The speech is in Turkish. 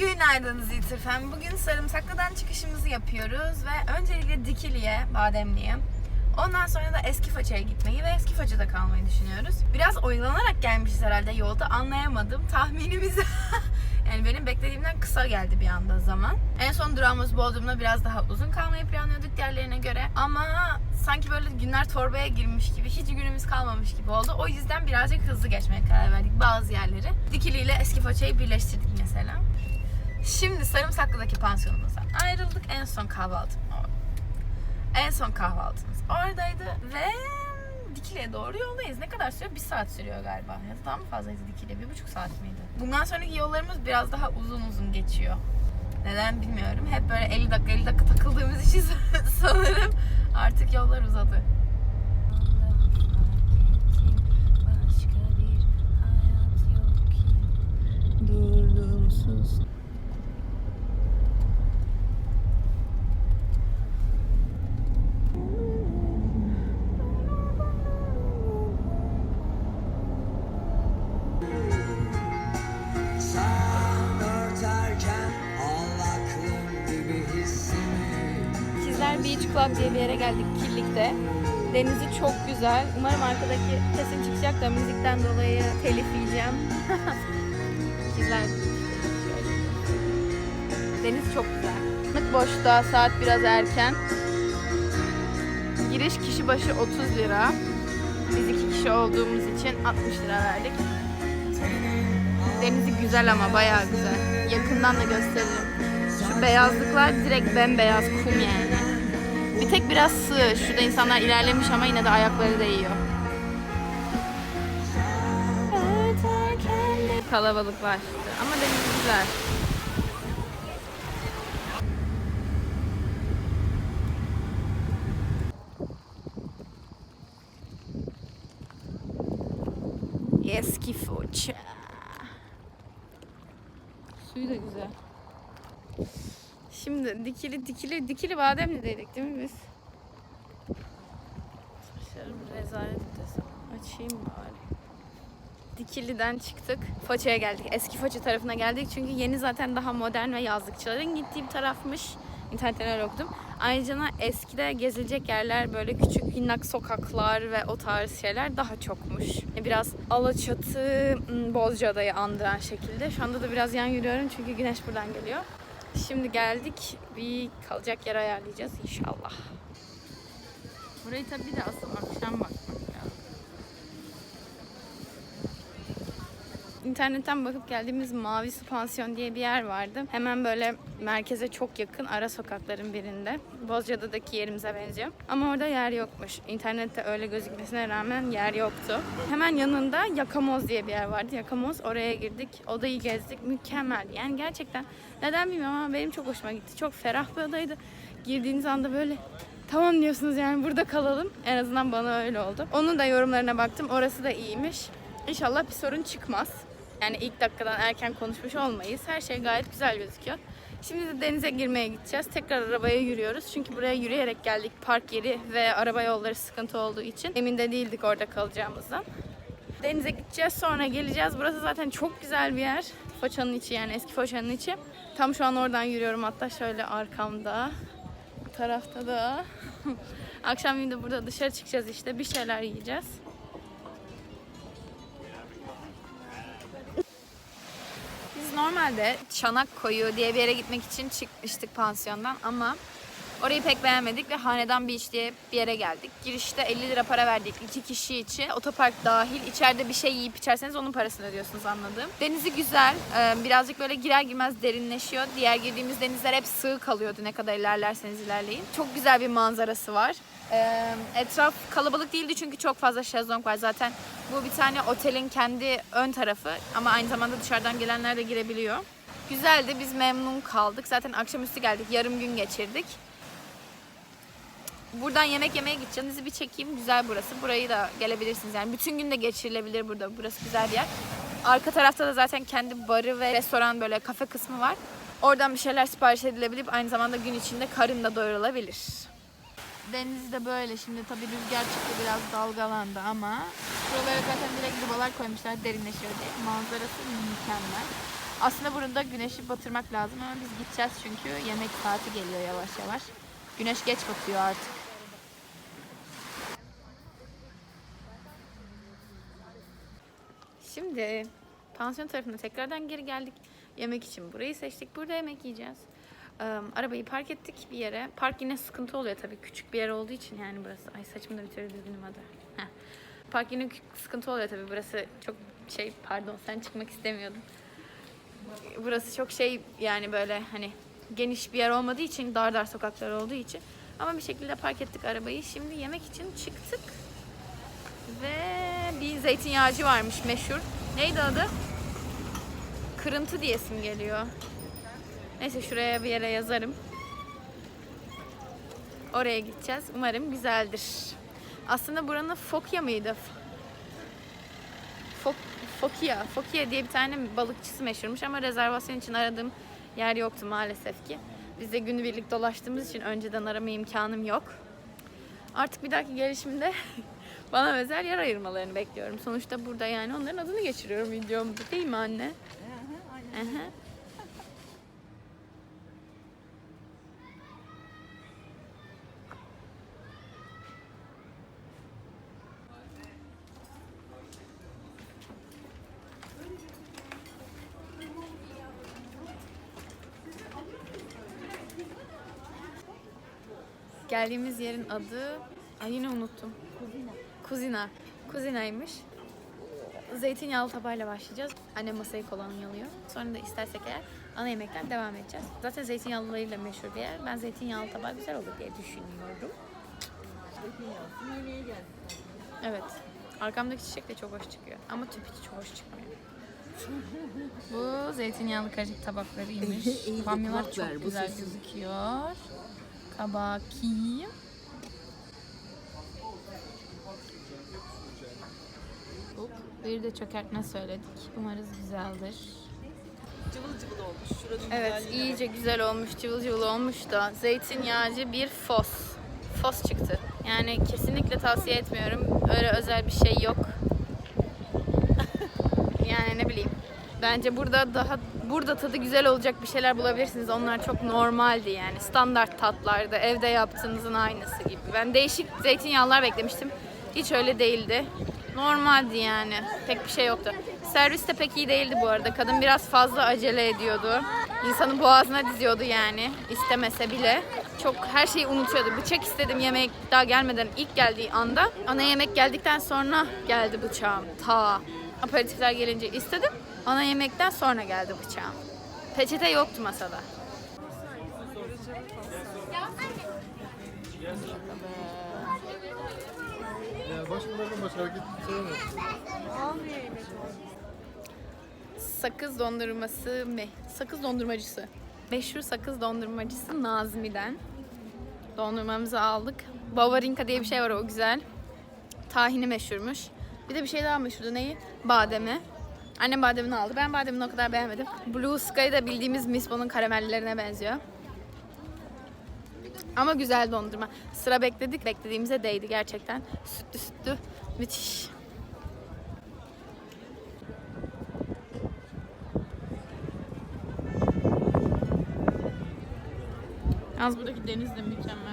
Günaydın Zilterfen. Bugün Sarımsaklı'dan çıkışımızı yapıyoruz ve öncelikle Dikili'ye, Bademli'ye, ondan sonra da Eski Faça'ya gitmeyi ve Eski Faça'da kalmayı düşünüyoruz. Biraz oyalanarak gelmişiz herhalde yolda anlayamadım. Tahminimiz yani benim beklediğimden kısa geldi bir anda zaman. En son durağımız Bodrum'da biraz daha uzun kalmayı planlıyorduk diğerlerine göre ama sanki böyle günler torbaya girmiş gibi hiç günümüz kalmamış gibi oldu. O yüzden birazcık hızlı geçmeye karar verdik bazı yerleri. Dikili ile Eski Faça'yı birleştirdik mesela. Şimdi Sarımsaklı'daki pansiyonumuzdan ayrıldık. En son kahvaltım orada. En son kahvaltımız oradaydı ve Dikili'ye doğru yoldayız. Ne kadar sürüyor? Bir saat sürüyor galiba. Ya da daha mı fazlaydı Dikili'ye? Bir buçuk saat miydi? Bundan sonraki yollarımız biraz daha uzun uzun geçiyor. Neden bilmiyorum. Hep böyle 50 dakika 50 dakika takıldığımız için sanırım artık yollar uzadı. Başka bir Club diye bir yere geldik Kirlik'te. Denizi çok güzel. Umarım arkadaki sesim çıkacak da müzikten dolayı telif yiyeceğim. İkizler Deniz çok güzel. Mık boşta saat biraz erken. Giriş kişi başı 30 lira. Biz iki kişi olduğumuz için 60 lira verdik. Denizi güzel ama bayağı güzel. Yakından da gösteririm. Şu beyazlıklar direkt bembeyaz kum yani. Bir tek biraz sığ. Şurada insanlar ilerlemiş ama yine de ayakları değiyor. Kalabalıklaştı ama deniz güzel. Eski Foça. Suyu da güzel. Şimdi dikili dikili dikili bademli dedik değil mi biz? Saçlarım rezalet desem. Açayım bari. Dikili'den çıktık. Foça'ya geldik. Eski Foça tarafına geldik. Çünkü yeni zaten daha modern ve yazlıkçıların gittiği bir tarafmış. İnternetten okudum. Ayrıca eskide gezilecek yerler böyle küçük minnak sokaklar ve o tarz şeyler daha çokmuş. Biraz Alaçatı, ım, Bozcaada'yı andıran şekilde. Şu anda da biraz yan yürüyorum çünkü güneş buradan geliyor. Şimdi geldik. Bir kalacak yer ayarlayacağız inşallah. Burayı tabii de asıl akşam bakmak İnternetten bakıp geldiğimiz Mavi Su Pansiyon diye bir yer vardı. Hemen böyle merkeze çok yakın ara sokakların birinde. Bozcaada'daki yerimize benziyor. Ama orada yer yokmuş. İnternette öyle gözükmesine rağmen yer yoktu. Hemen yanında Yakamoz diye bir yer vardı. Yakamoz oraya girdik. Odayı gezdik. Mükemmel. Yani gerçekten neden bilmiyorum ama benim çok hoşuma gitti. Çok ferah bir odaydı. Girdiğiniz anda böyle tamam diyorsunuz yani burada kalalım. En azından bana öyle oldu. Onun da yorumlarına baktım. Orası da iyiymiş. İnşallah bir sorun çıkmaz. Yani ilk dakikadan erken konuşmuş olmayız. Her şey gayet güzel gözüküyor. Şimdi de denize girmeye gideceğiz. Tekrar arabaya yürüyoruz. Çünkü buraya yürüyerek geldik. Park yeri ve araba yolları sıkıntı olduğu için. Emin de değildik orada kalacağımızdan. Denize gideceğiz sonra geleceğiz. Burası zaten çok güzel bir yer. Foça'nın içi yani eski Foça'nın içi. Tam şu an oradan yürüyorum hatta şöyle arkamda. Bu tarafta da. Akşam de burada dışarı çıkacağız işte bir şeyler yiyeceğiz. Normalde Çanak Koyu diye bir yere gitmek için çıkmıştık pansiyondan ama orayı pek beğenmedik ve Hanedan Beach diye bir yere geldik. Girişte 50 lira para verdik iki kişi için. Otopark dahil. İçeride bir şey yiyip içerseniz onun parasını ödüyorsunuz anladığım. Denizi güzel. Ee, Birazcık böyle girer girmez derinleşiyor. Diğer girdiğimiz denizler hep sığ kalıyordu ne kadar ilerlerseniz ilerleyin. Çok güzel bir manzarası var. Etraf kalabalık değildi çünkü çok fazla şezlong var. Zaten bu bir tane otelin kendi ön tarafı ama aynı zamanda dışarıdan gelenler de girebiliyor. Güzeldi. Biz memnun kaldık. Zaten akşamüstü geldik. Yarım gün geçirdik. Buradan yemek yemeye gideceğim. Sizi bir çekeyim. Güzel burası. Burayı da gelebilirsiniz. Yani bütün gün de geçirilebilir burada. Burası güzel bir yer. Arka tarafta da zaten kendi barı ve restoran böyle kafe kısmı var. Oradan bir şeyler sipariş edilebilip aynı zamanda gün içinde karın da doyurulabilir. Deniz de böyle. Şimdi tabii rüzgar çıktı biraz dalgalandı ama şuralara zaten direkt dubalar koymuşlar derinleşiyor diye. Manzarası mükemmel. Aslında burada güneşi batırmak lazım ama biz gideceğiz çünkü yemek saati geliyor yavaş yavaş. Güneş geç batıyor artık. Şimdi pansiyon tarafına tekrardan geri geldik. Yemek için burayı seçtik. Burada yemek yiyeceğiz. Arabayı park ettik bir yere. Park yine sıkıntı oluyor tabii. Küçük bir yer olduğu için yani burası. Ay saçımı da bitirdi düzgünüm adı. Park yine sıkıntı oluyor tabii. Burası çok şey pardon sen çıkmak istemiyordun. Burası çok şey yani böyle hani geniş bir yer olmadığı için dar dar sokaklar olduğu için ama bir şekilde park ettik arabayı. Şimdi yemek için çıktık. Ve bir zeytinyağcı varmış meşhur. Neydi adı? Kırıntı diyesim geliyor. Neyse şuraya bir yere yazarım. Oraya gideceğiz. Umarım güzeldir. Aslında buranın Fokya mıydı? Fok, Fokia. Fokia diye bir tane balıkçısı meşhurmuş ama rezervasyon için aradığım yer yoktu maalesef ki. Biz de günübirlik dolaştığımız için önceden arama imkanım yok. Artık bir dahaki gelişimde bana özel yer ayırmalarını bekliyorum. Sonuçta burada yani onların adını geçiriyorum videomda değil mi anne? Aha. Geldiğimiz yerin adı... Ay yine unuttum. Kuzina. Kuzina. Kuzinaymış. Zeytinyağlı tabağıyla başlayacağız. Annem masayı kolonyalıyor. Sonra da istersek eğer ana yemekten devam edeceğiz. Zaten zeytinyağlılarıyla meşhur bir yer. Ben zeytinyağlı tabağı güzel olur diye düşünüyorum. Evet. Arkamdaki çiçek de çok hoş çıkıyor. Ama tüp hiç çok hoş çıkmıyor. Bu zeytinyağlı karışık tabaklarıymış. Bamyalar çok güzel gözüküyor. Kabaki. Hop, Bir de çökertme söyledik. Umarız güzeldir. Cıvıl cıvıl olmuş. Şuranın Evet, iyice güzel olmuş, cıvıl cıvıl olmuş da zeytinyağcı bir fos. Fos çıktı. Yani kesinlikle tavsiye etmiyorum. Öyle özel bir şey yok. yani ne bileyim. Bence burada daha burada tadı güzel olacak bir şeyler bulabilirsiniz. Onlar çok normaldi yani. Standart tatlardı. Evde yaptığınızın aynısı gibi. Ben değişik zeytinyağlılar beklemiştim. Hiç öyle değildi. Normaldi yani. Pek bir şey yoktu. Servis de pek iyi değildi bu arada. Kadın biraz fazla acele ediyordu. İnsanın boğazına diziyordu yani. istemese bile. Çok her şeyi unutuyordu. Bıçak istedim yemek daha gelmeden ilk geldiği anda. Ana yemek geldikten sonra geldi bıçağım. Ta aperatifler gelince istedim. Ana yemekten sonra geldi bıçağım. Peçete yoktu masada. Sakız dondurması mı? Sakız dondurmacısı. Meşhur sakız dondurmacısı Nazmi'den. Dondurmamızı aldık. Bavarinka diye bir şey var o güzel. Tahini meşhurmuş. Bir de bir şey daha meşhurdu. Neyi? Bademi. Annem bademini aldı. Ben bademini o kadar beğenmedim. Blue Sky da bildiğimiz Misbo'nun karamellerine benziyor. Ama güzel dondurma. Sıra bekledik. Beklediğimize değdi gerçekten. Sütlü sütlü. Müthiş. Az buradaki deniz de mükemmel